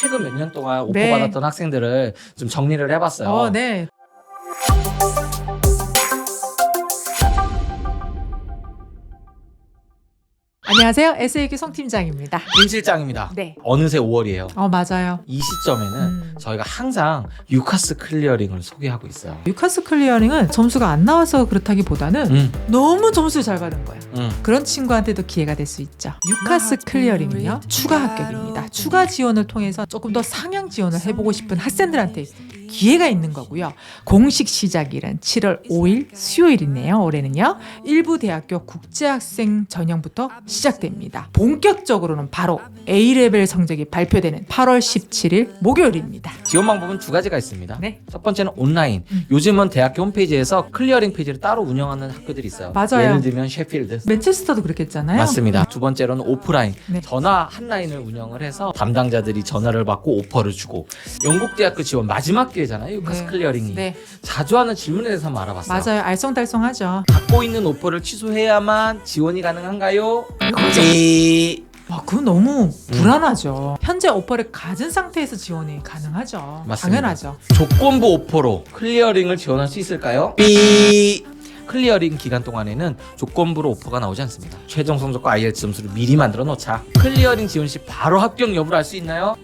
최근 몇 년 동안 오퍼 네. 받았던 학생들을 좀 정리를 해봤어요. 어, 네. 안녕하세요. SAQ 송 팀장입니다. 김 실장입니다. 네. 어느새 5월이에요. 어, 맞아요. 이 시점에는 음. 저희가 항상 유카스 클리어링을 소개하고 있어요. 유카스 클리어링은 점수가 안 나와서 그렇다기보다는 음, 너무 점수를 잘 받은 거예요. 음. 그런 친구한테도 기회가 될 수 있죠. 유카스 클리어링은요 추가 합격입니다. 추가 지원을 통해서 조금 더 상향 지원을 해보고 싶은 학생들한테 기회가 있는 거고요. 공식 시작일은 7월 5일 수요일이네요. 올해는요. 일부 대학교 국제학생 전형부터 시작됩니다. 본격적으로는 바로 A레벨 성적이 발표되는 8월 17일 목요일입니다. 지원 방법은 두 가지가 있습니다. 네. 첫 번째는 온라인. 음. 요즘은 대학교 홈페이지에서 클리어링 페이지를 따로 운영하는 학교들이 있어요. 맞아요. 예를 들면 셰필드. 맨체스터도 그랬겠잖아요. 맞습니다. 두 번째로는 오프라인. 네. 전화 한 라인을 운영을 해서 담당자들이 전화를 받고 오퍼를 주고 영국 대학교 지원 마지막 기회 잖아요. 유카스 네. 클리어링이. 네, 자주 하는 질문에 대해서 한번 알아봤어요. 맞아요. 알쏭달쏭하죠. 갖고 있는 오퍼를 취소해야만 지원이 가능한가요? 네. 와, 그건 너무 음. 불안하죠. 현재 오퍼를 가진 상태에서 지원이 가능하죠. 맞습니다. 당연하죠. 조건부 오퍼로 클리어링을 지원할 수 있을까요? 삐. 클리어링 기간 동안에는 조건부로 오퍼가 나오지 않습니다. 최종 성적과 IELTS 점수를 미리 만들어 놓자. 클리어링 지원 시 바로 합격 여부를 알 수 있나요?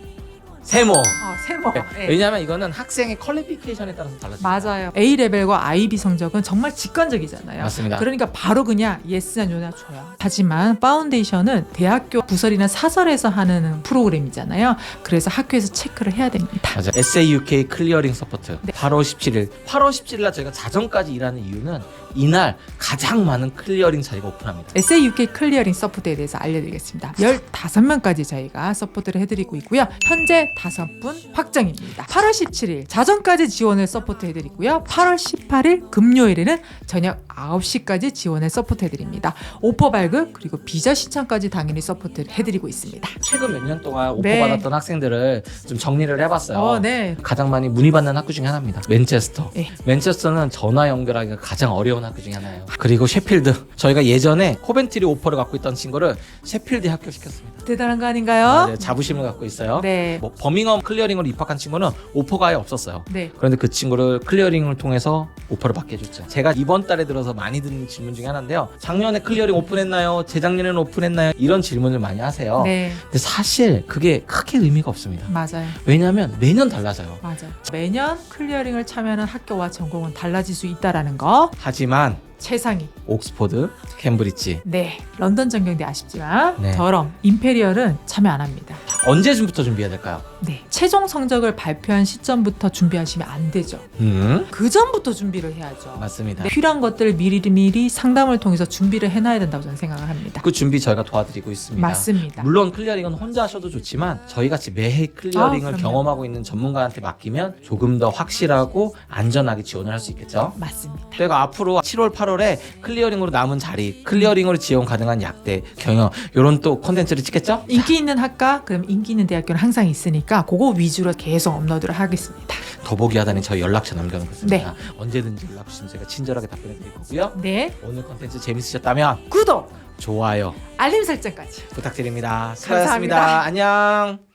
세모. 어, 세모. 네. 왜냐하면 이거는 학생의 퀄리피케이션에 따라서 달라집니다. 맞아요. A 레벨과 IB 성적은 정말 직관적이잖아요. 맞습니다. 그러니까 바로 그냥 예스냐 노냐 줘요. 하지만 파운데이션은 대학교 부설이나 사설에서 하는 프로그램이잖아요. 그래서 학교에서 체크를 해야 됩니다. 맞아. SAUK 클리어링 서포트. 네. 8월 17일. 8월 17일 날 저희가 자정까지 일하는 이유는 이날 가장 많은 클리어링 자리가 오픈합니다. SAUK 클리어링 서포트에 대해서 알려드리겠습니다. 15명까지 저희가 서포트를 해드리고 있고요. 현재 5분 확정입니다. 8월 17일 자정까지 지원을 서포트 해드리고요. 8월 18일 금요일에는 저녁 9시까지 지원을 서포트 해드립니다. 오퍼 발급 그리고 비자 신청까지 당연히 서포트 해드리고 있습니다. 최근 몇 년 동안 오퍼 네. 받았던 학생들을 좀 정리를 해봤어요. 어, 네. 가장 많이 문의받는 학교 중에 하나입니다. 맨체스터. 네. 맨체스터는 전화 연결하기가 가장 어려운 학교 중에 하나예요. 그리고 셰필드. 저희가 예전에 코벤트리 오퍼를 갖고 있던 친구를 셰필드에 합격시켰습니다. 대단한 거 아닌가요? 맞아요. 자부심을 갖고 있어요. 네. 뭐 버밍엄 클리어링으로 입학한 친구는 오퍼가 아예 없었어요. 네. 그런데 그 친구를 클리어링을 통해서 오퍼를 받게 해줬죠. 제가 이번 달에 들어서 많이 듣는 질문 중에 하나인데요. 작년에 클리어링 오픈했나요? 재작년에는 오픈했나요? 이런 질문을 많이 하세요. 네. 근데 사실 그게 크게 의미가 없습니다. 맞아요. 왜냐하면 매년 달라져요. 맞아요. 매년 클리어링을 참여하는 학교와 전공은 달라질 수 있다라는 거 하지만 최상위. 옥스퍼드, 캠브리지 네. 런던 전경대 아쉽지만 네. 더럼 임페리얼은 참여 안 합니다. 언제쯤부터 준비해야 될까요? 네. 최종 성적을 발표한 시점부터 준비하시면 안 되죠. 음, 그 전부터 준비를 해야죠. 맞습니다. 네, 필요한 것들을 미리미리 상담을 통해서 준비를 해놔야 된다고 저는 생각을 합니다. 그 준비 저희가 도와드리고 있습니다. 맞습니다. 물론 클리어링은 혼자 하셔도 좋지만 저희 같이 매해 클리어링을 아, 그럼요. 경험하고 있는 전문가한테 맡기면 조금 더 확실하고 안전하게 지원을 할 수 있겠죠. 맞습니다. 저희가 앞으로 7월, 8월 에 클리어링으로 남은 자리, 클리어링으로 지원 가능한 약대, 경영 이런 또 콘텐츠를 찍겠죠? 인기 있는 학과, 그럼 인기 있는 대학교는 항상 있으니까 그거 위주로 계속 업로드를 하겠습니다. 더보기 하다니 저희 연락처 남겨놓겠습니다. 네. 언제든지 연락 주시면 제가 친절하게 답변해 드릴 거고요. 네. 오늘 콘텐츠 재밌으셨다면 구독, 좋아요 알림 설정까지. 부탁드립니다. 감사합니다. 수고하셨습니다. 안녕.